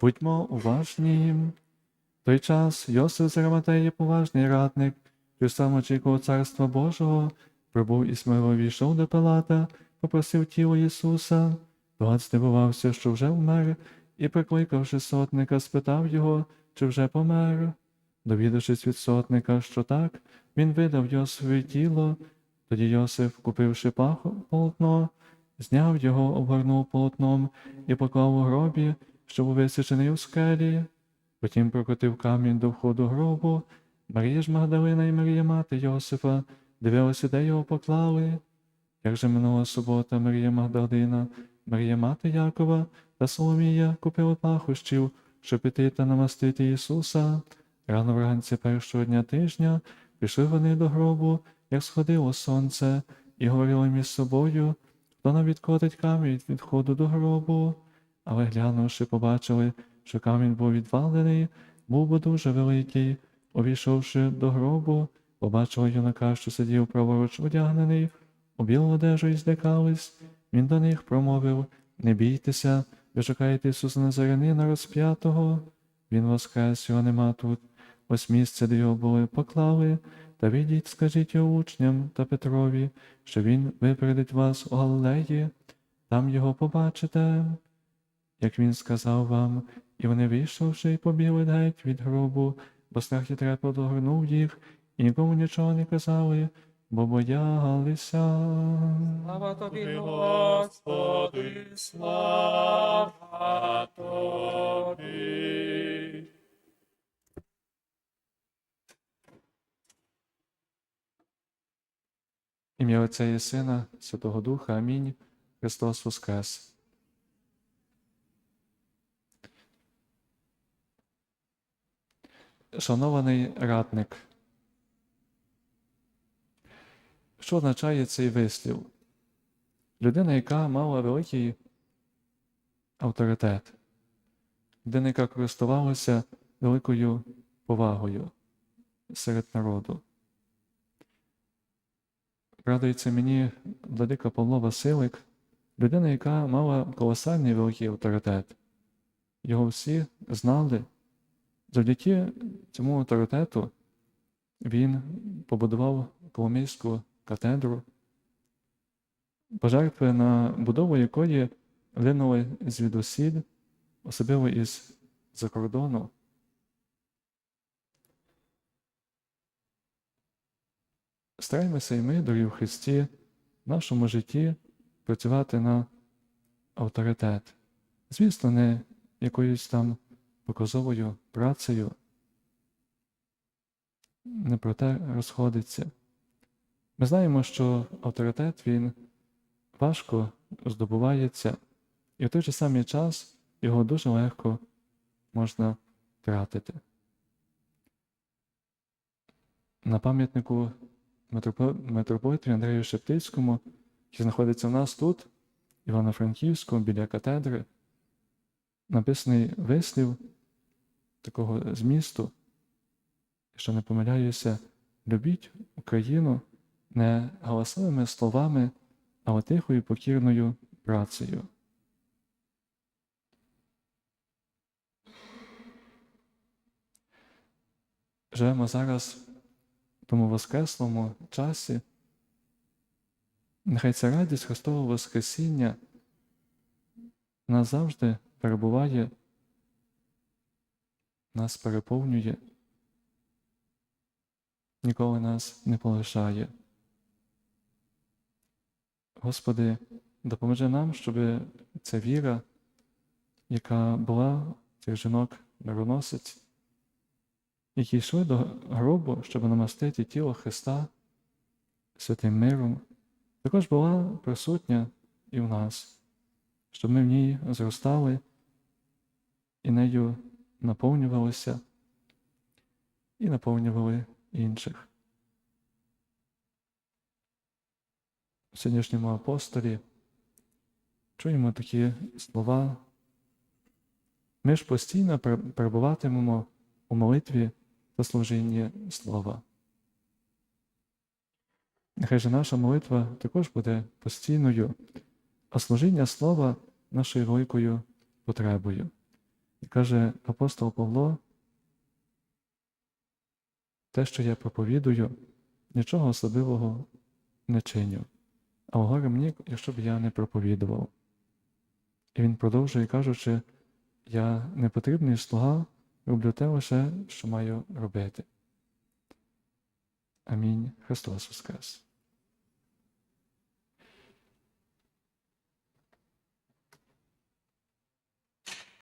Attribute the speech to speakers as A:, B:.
A: Будьмо уважні. В той час Йосиф з поважний радник, що сам очікував Царства Божого, прибув і сміло війшов до Пилата, попросив тіло Ісуса. Пилат здивувався, що вже вмер, і, прикликавши сотника, спитав його, чи вже помер. Довідавшись від сотника, що так, він видав Йосифові тіло. Тоді Йосиф, купивши паху, полотно, зняв його, обгорнув полотном і поклав у гробі, що був у скелі. Потім прокотив камінь до входу гробу. Марія ж Магдалина і Марія мати Йосифа дивилися, де його поклали. Як же минула субота, Марія Магдалина, Марія мати Якова та Соломія купили пахощів, щоб піти та намастити Ісуса. Рано вранці першого дня тижня пішли вони до гробу, як сходило сонце, і говорили між собою, хто нам відкотить камінь від входу до гробу. Але глянувши, побачили, що камінь був відвалений, був би дуже великий. Увійшовши до гробу, побачили юнака, що сидів праворуч одягнений, у білу одежу і злякались. Він до них промовив Не бійтеся, ви шукаєте Ісуса Назарянина розп'ятого. Він воскрес, його нема тут. Ось місце, де його були, поклали, та відіть, скажіть його учням та Петрові, що він випередить вас у Галилеї, там його побачите. Як він сказав вам, і вони вийшовши, побігли геть від гробу, бо страх і трепет огорнув їх, і нікому нічого не казали, бо боялися.
B: Слава тобі, Господи, слава тобі.
A: Ім'я Отця і Сина, Святого Духа, Амінь. Христос Воскрес. Шанований радник. Що означає цей вислів? Людина, яка мала великий авторитет, людина, яка користувалася великою повагою серед народу. Радується мені владика Павло Василик, людина, яка мала колосальний великий авторитет. Його всі знали. Завдяки цьому авторитету він побудував Коломийську катедру, пожертви на будову якої линули звідусіль, особливо із за кордону. Стараємося і ми, дорогі в Христі, в нашому житті працювати на авторитет. Звісно, не якоюсь там показовою працею, не про те розходиться. Ми знаємо, що авторитет він важко здобувається, і в той же самий час його дуже легко можна втратити. На пам'ятнику митрополиту Андрею Шептицькому, який знаходиться в нас тут, Івано-Франківську, біля катедри, написаний вислів такого змісту, що не помиляюся, любіть Україну не галасливими словами, але тихою покірною працею. Живемо зараз в тому воскреслому часі. Нехай ця радість Христового Воскресіння назавжди перебуває, нас переповнює, ніколи нас не полишає. Господи, допоможи нам, щоб ця віра, яка була цих жінок мироносець, які йшли до гробу, щоб намастити тіло Христа святим миром, також була присутня і в нас, щоб ми в ній зростали і нею наповнювалися і наповнювали інших. В сьогоднішньому апостолі чуємо такі слова. Ми ж постійно перебуватимемо у молитві та служінні слова. Нехай же наша молитва також буде постійною, а служіння слова нашою великою потребою. І каже апостол Павло, те, що я проповідую, нічого особливого не чиню. А горе мені, якщо б я не проповідував. І він продовжує, кажучи, я не потрібний слуга, роблю те лише, що маю робити. Амінь. Христос Воскрес!